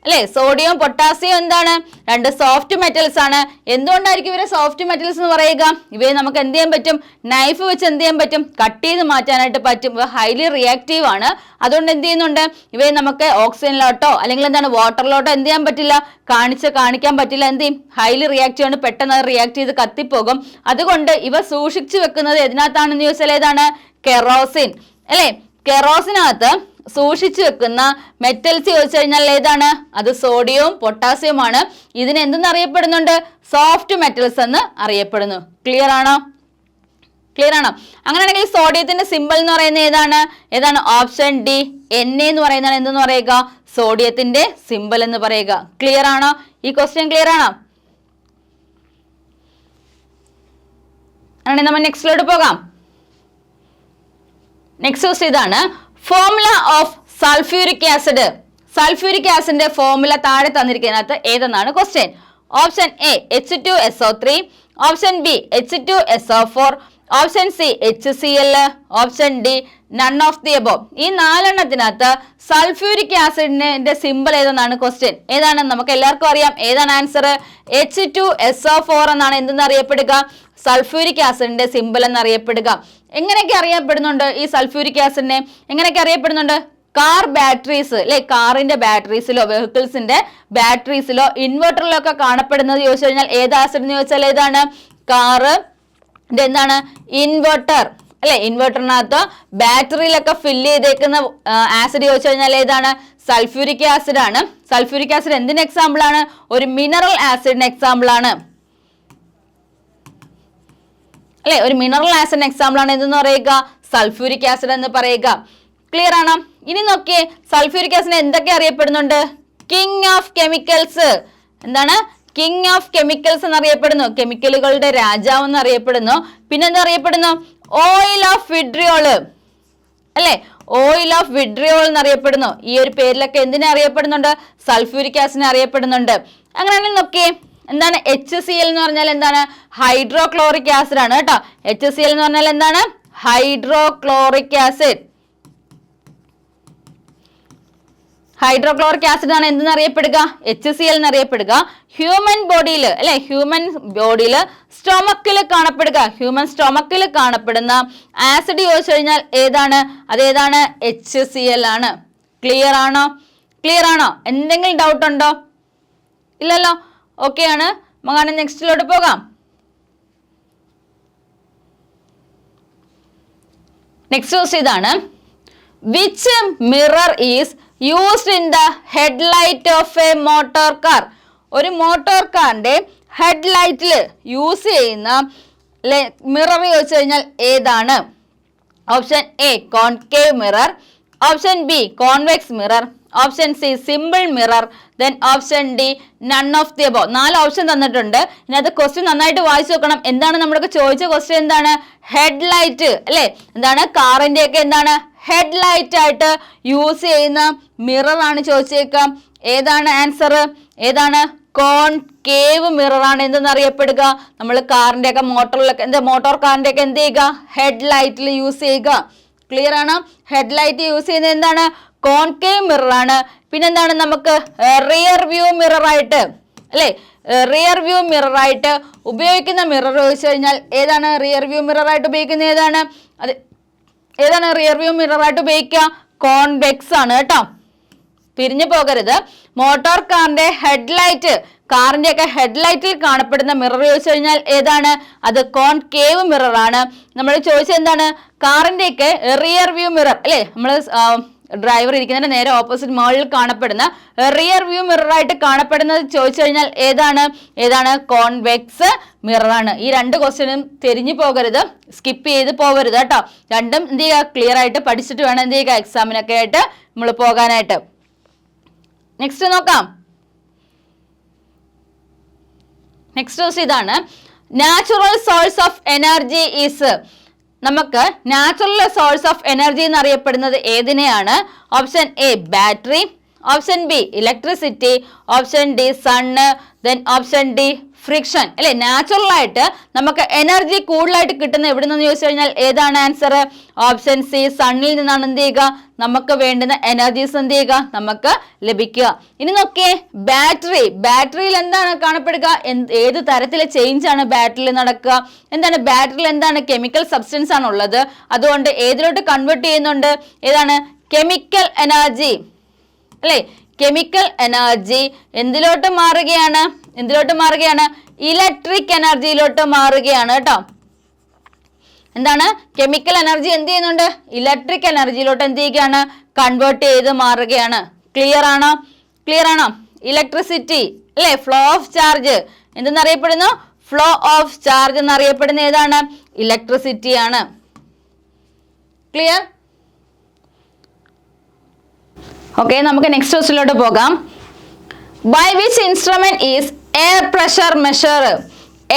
അല്ലേ? സോഡിയം പൊട്ടാസ്യം എന്താണ്? രണ്ട് സോഫ്റ്റ് മെറ്റൽസ് ആണ്. എന്തുകൊണ്ടായിരിക്കും ഇവരെ സോഫ്റ്റ് മെറ്റൽസ് എന്ന് പറയുക? ഇവയെ നമുക്ക് എന്ത് ചെയ്യാൻ പറ്റും? നൈഫ് വെച്ച് എന്ത് ചെയ്യാൻ പറ്റും? കട്ട് ചെയ്ത് മാറ്റാനായിട്ട് പറ്റും. ഇവ ഹൈലി റിയാക്റ്റീവ് ആണ്. അതുകൊണ്ട് എന്ത് ചെയ്യുന്നുണ്ട്? ഇവയെ നമുക്ക് ഓക്സിജനിലോട്ടോ അല്ലെങ്കിൽ എന്താണ് വാട്ടറിലോട്ടോ എന്ത് ചെയ്യാൻ പറ്റില്ല? കാണിച്ച് കാണിക്കാൻ പറ്റില്ല. എന്ത് ചെയ്യും? ഹൈലി റിയാക്റ്റീവ് ആണ്. പെട്ടെന്ന് അത് റിയാക്ട് ചെയ്ത് കത്തിപ്പോകും. അതുകൊണ്ട് ഇവ സൂക്ഷിച്ചു വെക്കുന്നത് എതിനകത്താണെന്ന് ചോദിച്ചാൽ ഏതാണ്? കെറോസിൻ അല്ലേ? കെറോസിനകത്ത് സൂക്ഷിച്ചു വെക്കുന്ന മെറ്റൽസ് ചോദിച്ചു കഴിഞ്ഞാൽ ഏതാണ്? അത് സോഡിയവും പൊട്ടാസ്യവുമാണ് ഇതിന് എന്തെന്ന് അറിയപ്പെടുന്നുണ്ട്? സോഫ്റ്റ് മെറ്റൽസ് എന്ന് അറിയപ്പെടുന്നു. ക്ലിയർ ആണോ? ക്ലിയർ ആണോ? അങ്ങനെയാണെങ്കിൽ സോഡിയത്തിന്റെ സിമ്പിൾ എന്ന് പറയുന്നത് ഏതാണ്? ഏതാണ്? ഓപ്ഷൻ ഡി എൻ എന്ന് പറയുന്നതാണ് എന്തെന്ന് പറയുക? സോഡിയത്തിന്റെ സിമ്പിൾ എന്ന് പറയുക. ക്ലിയർ ആണോ? ഈ ക്വസ്റ്റ്യൻ ക്ലിയർ ആണോ? അങ്ങനെ നമ്മൾ നെക്സ്റ്റിലോട്ട് പോകാം. നെക്സ്റ്റ് ക്വസ്റ്റ് ഇതാണ്. Formula of sulphuric acid sulphuric ആസിഡിന്റെ formula താഴെ തന്നിരിക്കുന്നതിനകത്ത് ഏതെന്നാണ് question option A H two S O three option B H two S O four option C H C L option D none of the above ഈ നാലെണ്ണത്തിനകത്ത് sulphuric ആസിഡിന്റെ simple ഏതെന്നാണ് question ഏതാണ്? നമുക്ക് എല്ലാവർക്കും അറിയാം. ഏതാണ് answer H two S O four എന്നാണ് എന്തെന്ന് അറിയപ്പെടുക? സൾഫ്യൂരിക് ആസിഡിന്റെ സിമ്പിൾ എന്നറിയപ്പെടുക. എങ്ങനെയൊക്കെ അറിയപ്പെടുന്നുണ്ട് ഈ സൾഫ്യൂരിക് ആസിഡിനെ? എങ്ങനെയൊക്കെ അറിയപ്പെടുന്നുണ്ട്? കാർ ബാറ്ററീസ് അല്ലെ? കാറിന്റെ ബാറ്ററീസിലോ വെഹിക്കിൾസിന്റെ ബാറ്ററീസിലോ ഇൻവെർട്ടറിലോ ഒക്കെ കാണപ്പെടുന്നത് ചോദിച്ചു കഴിഞ്ഞാൽ ഏത് ആസിഡ് എന്ന് ചോദിച്ചാൽ ഏതാണ്? കാറ് എന്താണ്? ഇൻവെർട്ടർ അല്ലെ? ഇൻവെർട്ടറിനകത്ത് ബാറ്ററിയിലൊക്കെ ഫില്ല് ചെയ്തേക്കുന്ന ആസിഡ് ചോദിച്ചു കഴിഞ്ഞാൽ ഏതാണ്? സൾഫ്യൂരിക് ആസിഡ് ആണ്. സൾഫ്യൂരിക് ആസിഡ് എന്തിന് എക്സാമ്പിൾ ആണ്? ഒരു മിനറൽ ആസിഡിന് എക്സാമ്പിൾ ആണ്. അല്ലെ? ഒരു മിനറൽ ആസിഡ് എക്സാമ്പിൾ ആണ് എന്തെന്ന് പറയുക? സൾഫ്യൂരിക് ആസിഡ് എന്ന് പറയുക. ക്ലിയർ ആണ്? ഇനി നോക്കിയേ സൾഫ്യൂരിക് ആസിഡ് എന്തൊക്കെ അറിയപ്പെടുന്നുണ്ട്? കിങ് ഓഫ് കെമിക്കൽസ് എന്താണ്? കിങ് ഓഫ് കെമിക്കൽസ് എന്നറിയപ്പെടുന്നു. കെമിക്കലുകളുടെ രാജാവ് എന്ന് അറിയപ്പെടുന്നു പിന്നെന്താ അറിയപ്പെടുന്നു? ഓയിൽ ഓഫ് വിഡ്രിയോൾ അല്ലെ? ഓയിൽ ഓഫ് വിഡ്രിയോൾ എന്നറിയപ്പെടുന്നു. ഈ ഒരു പേരിലൊക്കെ എന്തിനെ അറിയപ്പെടുന്നുണ്ട്? സൾഫ്യൂരിക് ആസിഡിനെ അറിയപ്പെടുന്നുണ്ട്. അങ്ങനെയാണെങ്കിൽ നോക്കിയേ എന്താണ് എച്ച് സി എൽ എന്ന് പറഞ്ഞാൽ എന്താണ്? ഹൈഡ്രോക്ലോറിക് ആസിഡ് ആണ് കേട്ടോ. എച്ച് സി എൽ എന്ന് പറഞ്ഞാൽ എന്താണ്? ഹൈഡ്രോക്ലോറിക് ആസിഡ് ഹൈഡ്രോക്ലോറിക് ആസിഡ് ആണ് എന്തെന്ന് അറിയപ്പെടുക? എച്ച് സി എൽ എന്നറിയപ്പെടുക ഹ്യൂമൻ ബോഡിയിൽ അല്ലെ? ഹ്യൂമൻ ബോഡിയിൽ സ്റ്റൊമക്കിൽ കാണപ്പെടുക. ഹ്യൂമൻ സ്റ്റൊമക്കിൽ കാണപ്പെടുന്ന ആസിഡ് ചോദിച്ചു കഴിഞ്ഞാൽ ഏതാണ്? അതേതാണ് എച്ച് സി എൽ ആണ്. ക്ലിയർ ആണോ? ക്ലിയർ ആണോ? എന്തെങ്കിലും ഡൗട്ട് ഉണ്ടോ? ഇല്ലല്ലോ. ഓക്കെ ആണ്. നമുക്ക് നെക്സ്റ്റിലോട്ട് പോകാം. നെക്സ്റ്റ് ക്വസ്റ്റ് ഇതാണ്. Which mirror is used in the headlight of a motor car ഒരു മോട്ടോർ കാറിന്റെ ഹെഡ്ലൈറ്റിൽ യൂസ് ചെയ്യുന്ന മിറർ ചോദിച്ചു കഴിഞ്ഞാൽ ഏതാണ്? Option A concave mirror option B convex mirror option C simple mirror then option D none of the above നാല് option തന്നിട്ടുണ്ട്. ഇതിനകത്ത് ക്വസ്റ്റ്യൻ നന്നായിട്ട് വായിച്ചു നോക്കണം. എന്താണ് നമ്മളൊക്കെ ചോദിച്ച ക്വസ്റ്റ്യൻ എന്താണ്? ഹെഡ് ലൈറ്റ് അല്ലേ? എന്താണ്? കാറിന്റെ ഒക്കെ എന്താണ്? ഹെഡ്ലൈറ്റ് ആയിട്ട് യൂസ് ചെയ്യുന്ന മിററാണ് ചോദിച്ചേക്കാം ഏതാണ് ആൻസർ ഏതാണ്? കോൺ കേവ് മിററാണ് എന്തെന്നറിയപ്പെടുക നമ്മൾ കാറിന്റെ ഒക്കെ മോട്ടോറിലൊക്കെ എന്താ മോട്ടോർ കാറിന്റെ ഒക്കെ എന്ത് ചെയ്യുക? ഹെഡ്ലൈറ്റിൽ യൂസ് ചെയ്യുക. ക്ലിയർ ആണ്? ഹെഡ് ലൈറ്റ് യൂസ് ചെയ്യുന്നത് എന്താണ്? കോൺകേവ് മിറർ ആണ് പിന്നെന്താണ് നമുക്ക് റിയർ വ്യൂ മിറർ ആയിട്ട് അല്ലേ? റിയർ വ്യൂ മിറർ ആയിട്ട് ഉപയോഗിക്കുന്ന മിറർ ചോദിച്ചു കഴിഞ്ഞാൽ ഏതാണ് റിയർ വ്യൂ മിറർ ആയിട്ട് ഉപയോഗിക്കുന്നത് ഏതാണ്? അത് ഏതാണ് റിയർ വ്യൂ മിറർ ആയിട്ട് ഉപയോഗിക്കുക? കോൺവെക്സ് ആണ് കേട്ടോ. പിരിഞ്ഞു പോകരുത്. മോട്ടോർ കാറിന്റെ ഹെഡ്ലൈറ്റ് കാറിന്റെ ഒക്കെ ഹെഡ്ലൈറ്റിൽ കാണപ്പെടുന്ന മിറർ ചോദിച്ചു കഴിഞ്ഞാൽ ഏതാണ്? അത് കോൺകേവ് മിറർ ആണ്. നമ്മൾ ചോദിച്ചത് എന്താണ്? കാറിന്റെ ഒക്കെ റിയർ വ്യൂ മിറർ അല്ലേ നമ്മൾ ഡ്രൈവർ ഇരിക്കുന്നതിന്റെ നേരെ ഓപ്പോസിറ്റ് മുകളിൽ കാണപ്പെടുന്ന റിയർ വ്യൂ മിറർ ആയിട്ട് കാണപ്പെടുന്നത് ചോദിച്ചു കഴിഞ്ഞാൽ ഏതാണ്? ഏതാണ്? കോൺവെക്സ് മിററാണ് ഈ രണ്ട് ക്വസ്റ്റ്യനും തിരിഞ്ഞു പോകരുത്. സ്കിപ്പ് ചെയ്ത് പോകരുത് കേട്ടോ. രണ്ടും എന്ത് ചെയ്യുക? ക്ലിയർ ആയിട്ട് പഠിച്ചിട്ട് വേണം എന്ത് ചെയ്യുക? എക്സാമിനൊക്കെ ആയിട്ട് നമ്മൾ പോകാനായിട്ട്. നെക്സ്റ്റ് നോക്കാം. നെക്സ്റ്റ് ക്വസ്റ്റ് ഇതാണ്. Natural source of energy is നമുക്ക് നാച്ചുറൽ സോഴ്സ് ഓഫ് എനർജി എന്നറിയപ്പെടുന്നത് ഏതിനെയാണ്? Option A battery option B electricity option D sun then option D friction അല്ലെ? നാച്ചുറൽ ആയിട്ട് നമുക്ക് എനർജി കൂടുതലായിട്ട് കിട്ടുന്ന എവിടെ നിന്ന് ചോദിച്ചു കഴിഞ്ഞാൽ ഏതാണ് ആൻസർ ഓപ്ഷൻ സി സണ്ണിൽ നിന്നാണ് എന്ത് ചെയ്യുക? നമുക്ക് വേണ്ടുന്ന എനർജീസ് എന്ത് ചെയ്യുക? നമുക്ക് ലഭിക്കുക. ഇനി നോക്കിയേ ബാറ്ററി ബാറ്ററിയിൽ എന്താണ് കാണപ്പെടുക? ഏത് തരത്തിലെ ചേഞ്ച് ആണ് ബാറ്ററിയിൽ നടക്കുക? എന്താണ് ബാറ്ററിയിൽ എന്താണ് കെമിക്കൽ സബ്സ്റ്റൻസ് ആണ് ഉള്ളത് അതുകൊണ്ട് ഏതിലോട്ട് കൺവേർട്ട് ചെയ്യുന്നുണ്ട്? ഏതാണ്? കെമിക്കൽ എനർജി അല്ലേ? കെമിക്കൽ എനർജി എന്തിലോട്ട് മാറുകയാണ്? എന്തിലോട്ട് മാറുകയാണ്? ഇലക്ട്രിക് എനർജിയിലോട്ട് മാറുകയാണ് കേട്ടോ. എന്താണ്? കെമിക്കൽ എനർജി എന്ത് ചെയ്യുന്നുണ്ട്? ഇലക്ട്രിക് എനർജിയിലോട്ട് എന്ത് ചെയ്യുകയാണ്? കൺവേർട്ട് ചെയ്ത് മാറുകയാണ്. ക്ലിയർ ആണോ? ക്ലിയർ ആണോ? ഇലക്ട്രിസിറ്റി അല്ലേ? ഫ്ലോ ഓഫ് ചാർജ് എന്തെന്നറിയപ്പെടുന്നു? ഫ്ലോ ഓഫ് ചാർജ് എന്നറിയപ്പെടുന്ന ഏതാണ്? ഇലക്ട്രിസിറ്റി ആണ്. ക്ലിയർ ഓക്കെ നമുക്ക് നെക്സ്റ്റ് ക്വസ്റ്റിലോട്ട് പോകാം. By which instrument is air pressure measure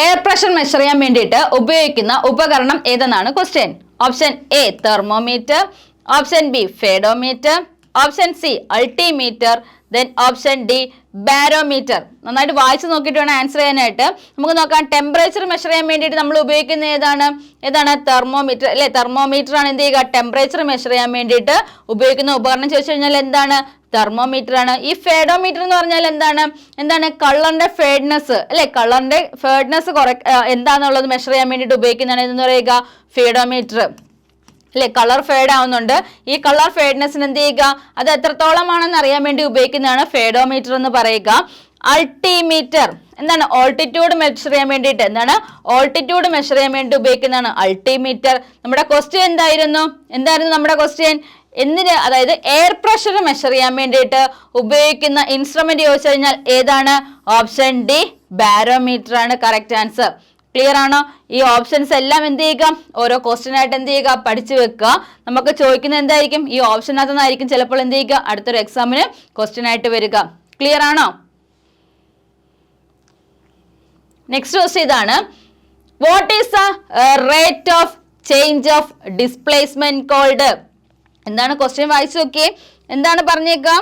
air pressure measure ചെയ്യാൻ വേണ്ടിയിട്ട് ഉപയോഗിക്കുന്ന ഉപകരണം ഏതെന്നാണ്? Question option A thermometer option B fathometer option C altimeter then option D barometer നന്നായിട്ട് വായിച്ച് നോക്കിയിട്ട് വേണം ആൻസർ ചെയ്യാനായിട്ട്. നമുക്ക് നോക്കാം ടെമ്പറേച്ചർ മെഷർ ചെയ്യാൻ വേണ്ടിയിട്ട് നമ്മൾ ഉപയോഗിക്കുന്ന ഏതാണ്? ഏതാണ്? തെർമോമീറ്റർ അല്ലെ തെർമോമീറ്റർ ആണ് എന്ത് ചെയ്യുക? ടെമ്പറേച്ചർ മെഷർ ചെയ്യാൻ വേണ്ടിയിട്ട് ഉപയോഗിക്കുന്ന ഉപകരണം. ചോദിച്ചു കഴിഞ്ഞാൽ എന്താണ്? തെർമോമീറ്റർ ആണ്. ഈ ഫേഡോമീറ്റർ എന്ന് പറഞ്ഞാൽ എന്താണ്? എന്താണ്? കളറിന്റെ ഫേഡ്നെസ് അല്ലെ കളറിന്റെ ഫേഡ്നെസ് കുറെ എന്താണെന്നുള്ളത് മെഷർ ചെയ്യാൻ വേണ്ടിയിട്ട് ഉപയോഗിക്കുന്നതാണ് എന്ന് പറയുക? ഫേഡോമീറ്റർ അല്ലെ? കളർ ഫേഡ് ആവുന്നുണ്ട്. ഈ കളർ ഫേഡ്നെസ്സിന് എന്ത് ചെയ്യുക? അത് എത്രത്തോളമാണെന്ന് അറിയാൻ വേണ്ടി ഉപയോഗിക്കുന്നതാണ് ഫേഡോമീറ്റർ എന്ന് പറയുക. അൾട്ടിമീറ്റർ എന്താണ്? ഓൾട്ടിറ്റ്യൂഡ് മെഷർ ചെയ്യാൻ വേണ്ടിയിട്ട്. എന്താണ്? ഓൾട്ടിറ്റ്യൂഡ് മെഷർ ചെയ്യാൻ വേണ്ടി ഉപയോഗിക്കുന്നതാണ് അൾട്ടിമീറ്റർ നമ്മുടെ ക്വസ്റ്റ്യൻ എന്തായിരുന്നു? എന്തായിരുന്നു നമ്മുടെ ക്വസ്റ്റ്യൻ എന്തിന്? അതായത് എയർ പ്രഷർ മെഷർ ചെയ്യാൻ വേണ്ടിയിട്ട് ഉപയോഗിക്കുന്ന ഇൻസ്ട്രുമെന്റ് ചോദിച്ചു കഴിഞ്ഞാൽ ഏതാണ്? ഓപ്ഷൻ ഡി ബാരോമീറ്റർ ആണ്. കറക്റ്റ് ആൻസർ ക്ലിയർ ആണോ? ഈ ഓപ്ഷൻസ് എല്ലാം എന്ത് ചെയ്യുക? ഓരോ ക്വസ്റ്റ്യൻ ആയിട്ട് എന്ത് ചെയ്യുക? പഠിച്ചു വെക്കുക. നമുക്ക് ചോദിക്കുന്നത് എന്തായിരിക്കും? ഈ ഓപ്ഷനകത്തുനിന്നായിരിക്കും ചിലപ്പോൾ എന്ത് ചെയ്യുക? അടുത്തൊരു എക്സാമിന് ക്വസ്റ്റ്യൻ ആയിട്ട് വരിക. ക്ലിയർ ആണോ? നെക്സ്റ്റ് ക്വസ്റ്റ്യൻ ഇതാണ്. What is the rate of change of displacement called എന്താണ് ക്വസ്റ്റ്യൻ വായിച്ചു നോക്കിയേ? എന്താണ് പറഞ്ഞേക്കാം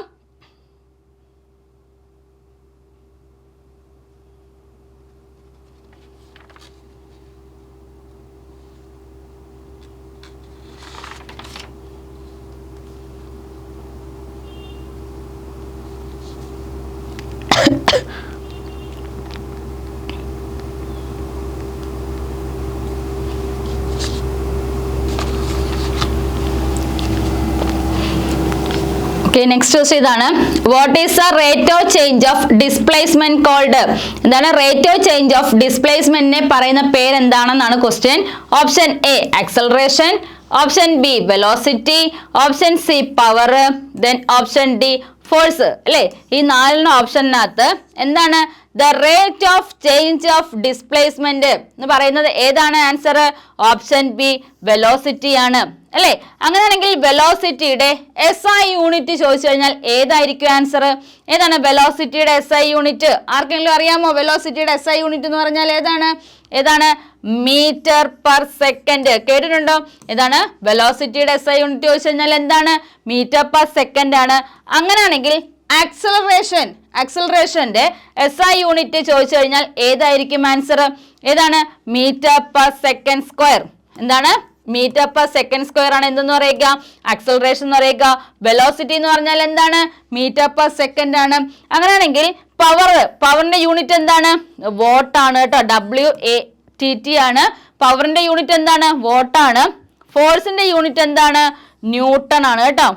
ഓക്കെ നെക്സ്റ്റ് ക്വസ്റ്റ് ഇതാണ്. What is the rate of change of displacement called എന്താണ് റേറ്റ് ഓഫ് ചേഞ്ച് ഓഫ് ഡിസ്പ്ലേസ്മെന്റിനെ പറയുന്ന പേര് എന്താണെന്നാണ് question option A acceleration option B velocity option C power then option D force അല്ലേ? ഈ നാലിന് ഓപ്ഷനകത്ത് എന്താണ് the rate of change of displacement എന്ന് പറയുന്നത് ഏതാണ് ആൻസർ ഓപ്ഷൻ ബി വെലോസിറ്റി ആണ്. അല്ലേ? അങ്ങനെയാണെങ്കിൽ വെലോസിറ്റിയുടെ എസ് ഐ യൂണിറ്റ് ചോദിച്ചു കഴിഞ്ഞാൽ ഏതായിരിക്കും ആൻസർ ഏതാണ് വെലോസിറ്റിയുടെ എസ് ഐ യൂണിറ്റ് ആർക്കെങ്കിലും അറിയാമോ? വെലോസിറ്റിയുടെ എസ് ഐ യൂണിറ്റ് എന്ന് പറഞ്ഞാൽ ഏതാണ്? ഏതാണ്? മീറ്റർ പെർ സെക്കൻഡ് കേട്ടിട്ടുണ്ടോ? ഏതാണ്? വെലോസിറ്റിയുടെ എസ് ഐ യൂണിറ്റ് ചോദിച്ചു കഴിഞ്ഞാൽ എന്താണ്? മീറ്റർ പെർ സെക്കൻഡ് ആണ്. അങ്ങനെയാണെങ്കിൽ ആക്സലറേഷൻ ആക്സലറേഷന്റെ എസ് ഐ യൂണിറ്റ് ചോദിച്ചു കഴിഞ്ഞാൽ ഏതായിരിക്കും ആൻസർ ഏതാണ്? മീറ്റർ പെർ സെക്കൻഡ് സ്ക്വയർ എന്താണ്? മീറ്റർ പെർ സെക്കൻഡ് സ്ക്വയർ ആണ് എന്തെന്ന് പറയുക? അക്സലറേഷൻ എന്ന് പറയുക. വെലോസിറ്റി എന്ന് പറഞ്ഞാൽ എന്താണ്? മീറ്റർ പെർ സെക്കൻഡ് ആണ്. അങ്ങനെയാണെങ്കിൽ പവർ പവറിന്റെ യൂണിറ്റ് എന്താണ്? വോട്ട് ആണ് കേട്ടോ. ഡബ്ല്യു എ ടി ടി ആണ്. പവറിന്റെ യൂണിറ്റ് എന്താണ്? വോട്ട് ആണ്. ഫോഴ്സിന്റെ യൂണിറ്റ് എന്താണ്? ന്യൂട്ടൺ ആണ് കേട്ടോ.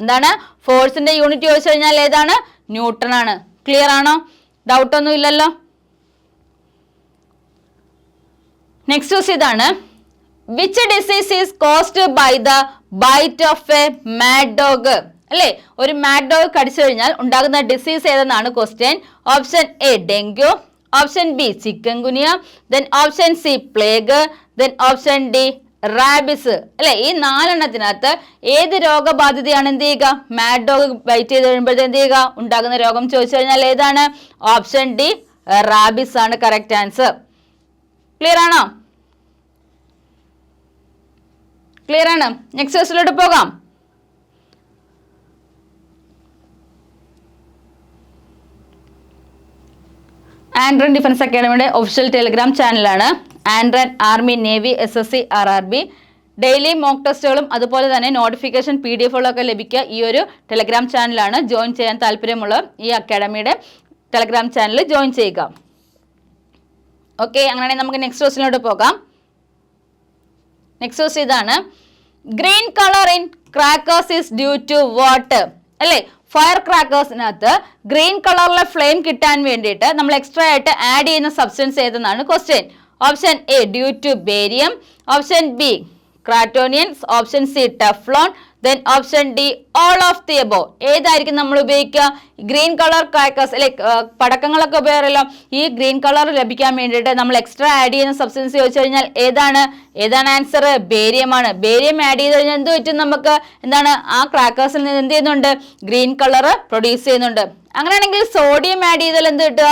എന്താണ്? ഫോഴ്സിന്റെ യൂണിറ്റ് ചോദിച്ചു കഴിഞ്ഞാൽ ഏതാണ്? ന്യൂട്ടൺ ആണ്. ക്ലിയർ ആണോ? ഡൗട്ട് ഒന്നും ഇല്ലല്ലോ? നെക്സ്റ്റ് ക്വസ്റ്റ് ഇതാണ്. Which disease is caused by the bite of a mad dog അല്ലേ? ഒരു മാഡ് ഡോഗ് കടിച്ചു കഴിഞ്ഞാൽ ഉണ്ടാകുന്ന disease ഏതെന്നാണ് question option A dengue option B chikungunya then option C plague then option D rabies അല്ലെ ഈ നാലെണ്ണത്തിനകത്ത് ഏത് രോഗബാധിതയാണ് എന്ത് ചെയ്യുക? മാഡ് ഡോഗ് ബൈറ്റ് ചെയ്ത് കഴിയുമ്പോഴത്തെ എന്ത് ചെയ്യുക? ഉണ്ടാകുന്ന രോഗം ചോദിച്ചു കഴിഞ്ഞാൽ ഏതാണ്? ഓപ്ഷൻ ഡി റാബിസ് ആണ് കറക്റ്റ് ആൻസർ ക്ലിയർ ആണോ? ക്ലിയർ ആണ്. നെക്സ്റ്റ് ക്വസ്റ്റിലോട്ട് പോകാം. ആൻഡ്രൻ ഡിഫൻസ് അക്കാഡമിയുടെ ഒഫീഷ്യൽ ടെലിഗ്രാം ചാനലാണ് Andron army navy S S C R R B daily mock ടെസ്റ്റുകളും അതുപോലെ തന്നെ നോട്ടിഫിക്കേഷൻ പി ഡി എഫുകളൊക്കെ ലഭിക്കുക ഈ ഒരു ടെലഗ്രാം ചാനലാണ്. ജോയിൻ ചെയ്യാൻ താല്പര്യമുള്ള ഈ അക്കാഡമിയുടെ ടെലഗ്രാം ചാനൽ ജോയിൻ ചെയ്യുക. ഓക്കെ അങ്ങനെയാണെങ്കിൽ നമുക്ക് നെക്സ്റ്റ് ക്വസ്റ്റിനോട്ട് പോകാം. നെക്സ്റ്റ് ക്വസ്റ്റ് ഇതാണ്. Green colour in crackers is due to what അല്ലേ? ഫയർ ക്രാക്കേഴ്സിനകത്ത് ഗ്രീൻ കളറിലെ ഫ്ലെയിം കിട്ടാൻ വേണ്ടിയിട്ട് നമ്മൾ എക്സ്ട്രാ ആയിട്ട് ആഡ് ചെയ്യുന്ന substance ഏതെന്നാണ് question option A due to barium option B ക്രാറ്റോണിയൻസ് option C Teflon then option D all of the above ഏതായിരിക്കും നമ്മൾ ഉപയോഗിക്കുക? ഗ്രീൻ കളർ ക്രാക്കേഴ്സ് അല്ലെ പടക്കങ്ങളൊക്കെ ഉപയോഗിക്കാറല്ലോ ഈ ഗ്രീൻ കളർ ലഭിക്കാൻ വേണ്ടിയിട്ട് നമ്മൾ എക്സ്ട്രാ ആഡ് ചെയ്യുന്ന സബ്സ്റ്റൻസ് ചോദിച്ചു കഴിഞ്ഞാൽ ഏതാണ്? ഏതാണ് ആൻസർ ബേരിയമാണ് ബേരിയം ആഡ് ചെയ്ത് കഴിഞ്ഞാൽ എന്ത് പറ്റും നമുക്ക്? എന്താണ്? ആ ക്രാക്കേഴ്സിൽ നിന്ന് എന്ത് ചെയ്യുന്നുണ്ട്? ഗ്രീൻ കളർ പ്രൊഡ്യൂസ് ചെയ്യുന്നുണ്ട്. അങ്ങനെയാണെങ്കിൽ സോഡിയം ആഡ് ചെയ്താൽ എന്ത് കിട്ടുക?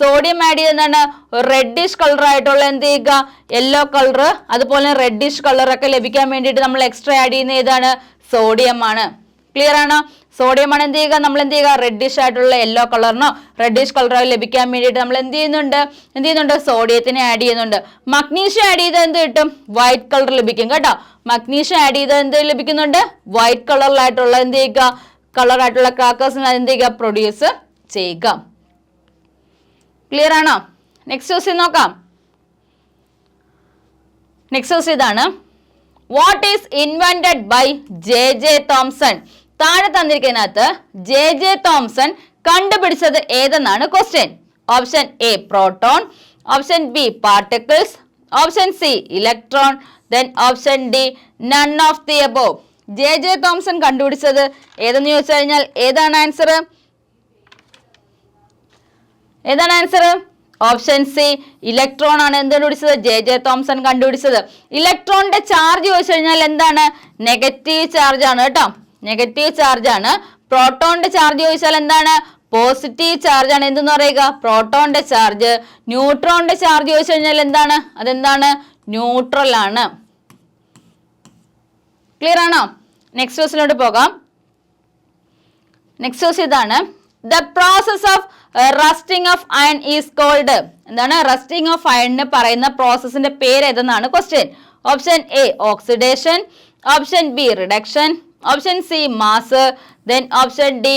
സോഡിയം ആഡ് ചെയ്യുന്നതാണ് റെഡിഷ് കളർ ആയിട്ടുള്ള എന്ത് ചെയ്യുക? യെല്ലോ കളർ അതുപോലെ റെഡിഷ് ഒക്കെ ലഭിക്കാൻ വേണ്ടിയിട്ട് നമ്മൾ എക്സ്ട്രാ ആഡ് ചെയ്യുന്ന ഏതാണ്? സോഡിയം ആണ്. ക്ലിയർ ആണോ? സോഡിയം ആണ് എന്ത് ചെയ്യുക? നമ്മൾ എന്ത് ചെയ്യുക? റെഡിഷ് ആയിട്ടുള്ള യെല്ലോ കളറിനോ റെഡിഷ് കളറോ ലഭിക്കാൻ വേണ്ടിയിട്ട് നമ്മൾ എന്ത് ചെയ്യുന്നുണ്ട്? എന്ത് ചെയ്യുന്നുണ്ട്? സോഡിയത്തിനെ ആഡ് ചെയ്യുന്നുണ്ട്. മഗ്നീഷ്യം ആഡ് ചെയ്ത് എന്ത് കിട്ടും? വൈറ്റ് കളർ ലഭിക്കും കേട്ടോ. മഗ്നീഷ്യം ആഡ് ചെയ്ത് എന്ത് ലഭിക്കുന്നുണ്ട്? വൈറ്റ് കളറിലായിട്ടുള്ള എന്ത് ചെയ്യുക? കളർ ആയിട്ടുള്ള ക്രാക്കേഴ്സിന് എന്ത് ചെയ്യുക? പ്രൊഡ്യൂസ് ചെയ്യുക. ക്ലിയർ ആണോ? നെക്സ്റ്റ് ക്വസ്റ്റ്യൻ നോക്കാം. നെക്സ്റ്റ് ക്വസ്റ്റ്യൻ ഇതാണ്. What is invented by J J Thomson താഴെ തന്നിരിക്കുന്നതിനകത്ത് ജെ ജെ തോംസൺ കണ്ടുപിടിച്ചത് ഏതെന്നാണ് question option A proton option B particles option C electron then option D none of the above J J Thomson കണ്ടുപിടിച്ചത് ഏതെന്ന് ചോദിച്ചു കഴിഞ്ഞാൽ ഏതാണ് answer ഏതാണ് answer option C electron ആണ്. എന്ത് കണ്ടുപിടിച്ചത് ജെ ജെ തോംസൺ കണ്ടുപിടിച്ചത്. ഇലക്ട്രോണിന്റെ ചാർജ് ചോദിച്ചു കഴിഞ്ഞാൽ എന്താണ്? നെഗറ്റീവ് ചാർജ് ആണ് കേട്ടോ. നെഗറ്റീവ് ചാർജ് ആണ്. പ്രോട്ടോണിന്റെ ചാർജ് ചോദിച്ചാൽ എന്താണ്? പോസിറ്റീവ് ചാർജ് ആണ്. എന്തെന്ന് പറയുക? പ്രോട്ടോണിന്റെ ചാർജ് ന്യൂട്രോണിന്റെ ചാർജ് ചോദിച്ചു കഴിഞ്ഞാൽ എന്താണ്? അതെന്താണ്? ന്യൂട്രൽ ആണ്. ക്ലിയർ ആണോ? നെക്സ്റ്റ് ക്വസ്റ്റിലോട്ട് പോകാം. നെക്സ്റ്റ് ക്വസ്റ്റ് ഇതാണ്. The process of rusting of iron is called എന്താണ്? റസ്റ്റിംഗ് ഓഫ് അയണിന് പറയുന്ന പ്രോസസ്സിന്റെ പേര് ഏതെന്നാണ്? Question option A oxidation option B reduction option C mass then option D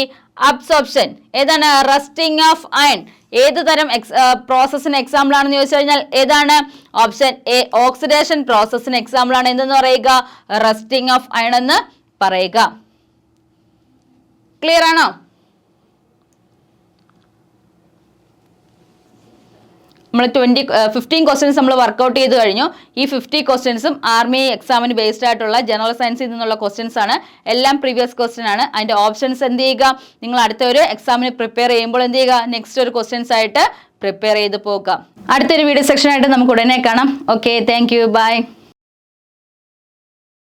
absorption ഏതാണ്? റസ്റ്റിംഗ് ഓഫ് അയൺ ഏത് തരം പ്രോസസ്സിന് എക്സാമ്പിൾ ആണെന്ന് ചോദിച്ചു കഴിഞ്ഞാൽ ഏതാണ്? ഓപ്ഷൻ എ ഓക്സിഡേഷൻ പ്രോസസ്സിന് എക്സാമ്പിൾ ആണ്. എന്തെന്ന് പറയുക? റസ്റ്റിംഗ് ഓഫ് അയൺ എന്ന് പറയുക. ക്ലിയർ ആണോ? നമ്മൾ ട്വന്റി ഫിഫ്റ്റീൻ ക്വസ്റ്റ്യൻസ് നമ്മൾ വർക്കൗട്ട് ചെയ്ത് കഴിഞ്ഞു. ഈ ഫിഫ്റ്റി ക്വസ്റ്റ്യൻസും ആർമി എക്സാമിന് ബേസ്ഡ് ആയിട്ടുള്ള ജനറൽ സയൻസിൽ നിന്നുള്ള ക്വസ്റ്റ്യൻസ് ആണ്. എല്ലാം പ്രീവിയസ് ക്വസ്റ്റ്യൻ ആണ്. അതിന്റെ ഓപ്ഷൻസ് എന്ത് ചെയ്യുക? നിങ്ങൾ അടുത്ത ഒരു എക്സാമിന് പ്രിപ്പയർ ചെയ്യുമ്പോൾ എന്ത് ചെയ്യുക? നെക്സ്റ്റ് ഒരു ക്വസ്റ്റ്യൻസ് ആയിട്ട് പ്രിപ്പയർ ചെയ്ത് പോകുക അടുത്തൊരു വീഡിയോ സെക്ഷനായിട്ട് നമുക്ക് ഉടനെ കാണാം. Okay thank you by